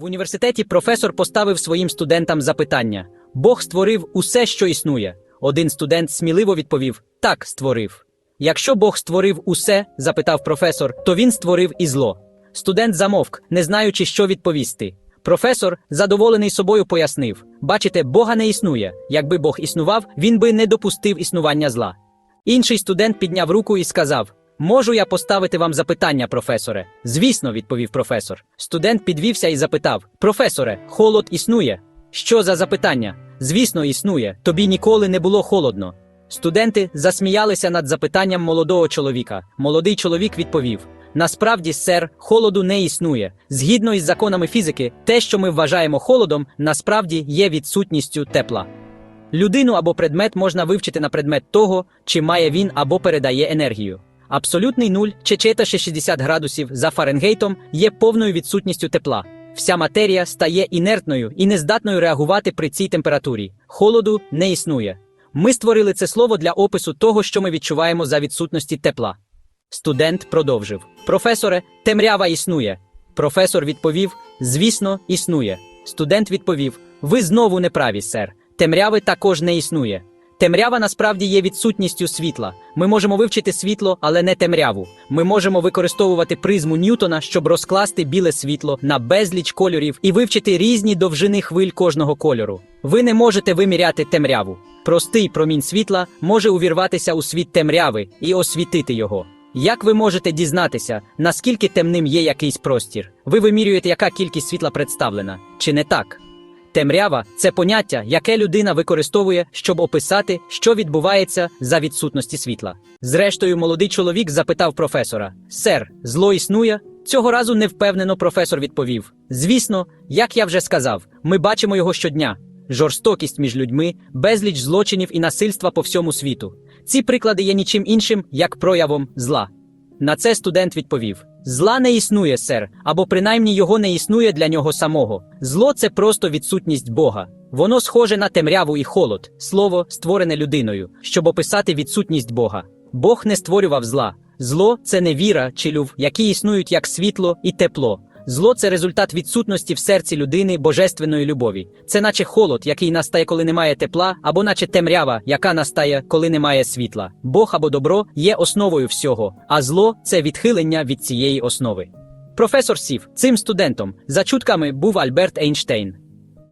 В університеті професор поставив своїм студентам запитання: Бог створив усе, що існує. Один студент сміливо відповів: Так, створив. Якщо Бог створив усе, запитав професор, то він створив і зло. Студент замовк, не знаючи, що відповісти. Професор, задоволений собою, пояснив: Бачите, Бога не існує. Якби Бог існував, він би не допустив існування зла. Інший студент підняв руку і сказав: Можу я поставити вам запитання, професоре? Звісно, відповів професор. Студент підвівся і запитав: Професоре, холод існує? Що за запитання? Звісно, існує. Тобі ніколи не було холодно. Студенти засміялися над запитанням молодого чоловіка. Молодий чоловік відповів: Насправді, сер, холоду не існує. Згідно із законами фізики, те, що ми вважаємо холодом, насправді є відсутністю тепла. Людину або предмет можна вивчити на предмет того, чи має він або передає енергію. Абсолютний нуль чи чета 60 градусів за Фаренгейтом є повною відсутністю тепла. Вся матерія стає інертною і нездатною реагувати при цій температурі. Холоду не існує. Ми створили це слово для опису того, що ми відчуваємо за відсутності тепла. Студент продовжив: Професоре, темрява існує. Професор відповів: Звісно, існує. Студент відповів: Ви знову не праві, сер. Темряви також не існує. Темрява насправді є відсутністю світла. Ми можемо вивчити світло, але не темряву. Ми можемо використовувати призму Ньютона, щоб розкласти біле світло на безліч кольорів і вивчити різні довжини хвиль кожного кольору. Ви не можете виміряти темряву. Простий промінь світла може увірватися у світ темряви і освітити його. Як ви можете дізнатися, наскільки темним є якийсь простір? Ви вимірюєте, яка кількість світла представлена, чи не так? Темрява це поняття, яке людина використовує, щоб описати, що відбувається за відсутності світла. Зрештою, молодий чоловік запитав професора: Сер, зло існує? Цього разу невпевнено професор відповів: Звісно, як я вже сказав, ми бачимо його щодня. Жорстокість між людьми, безліч злочинів і насильства по всьому світу. Ці приклади є нічим іншим, як проявом зла. На це студент відповів: Зла не існує, сер, або принаймні його не існує для нього самого. Зло це просто відсутність Бога. Воно схоже на темряву і холод, слово, створене людиною, щоб описати відсутність Бога. Бог не створював зла. Зло це не віра чи люв, які існують як світло і тепло. Зло це результат відсутності в серці людини божественної любові. Це наче холод, який настає, коли немає тепла, або наче темрява, яка настає, коли немає світла. Бог або добро є основою всього, а зло це відхилення від цієї основи. Професор сів цим студентом за чутками був Альберт Ейнштейн.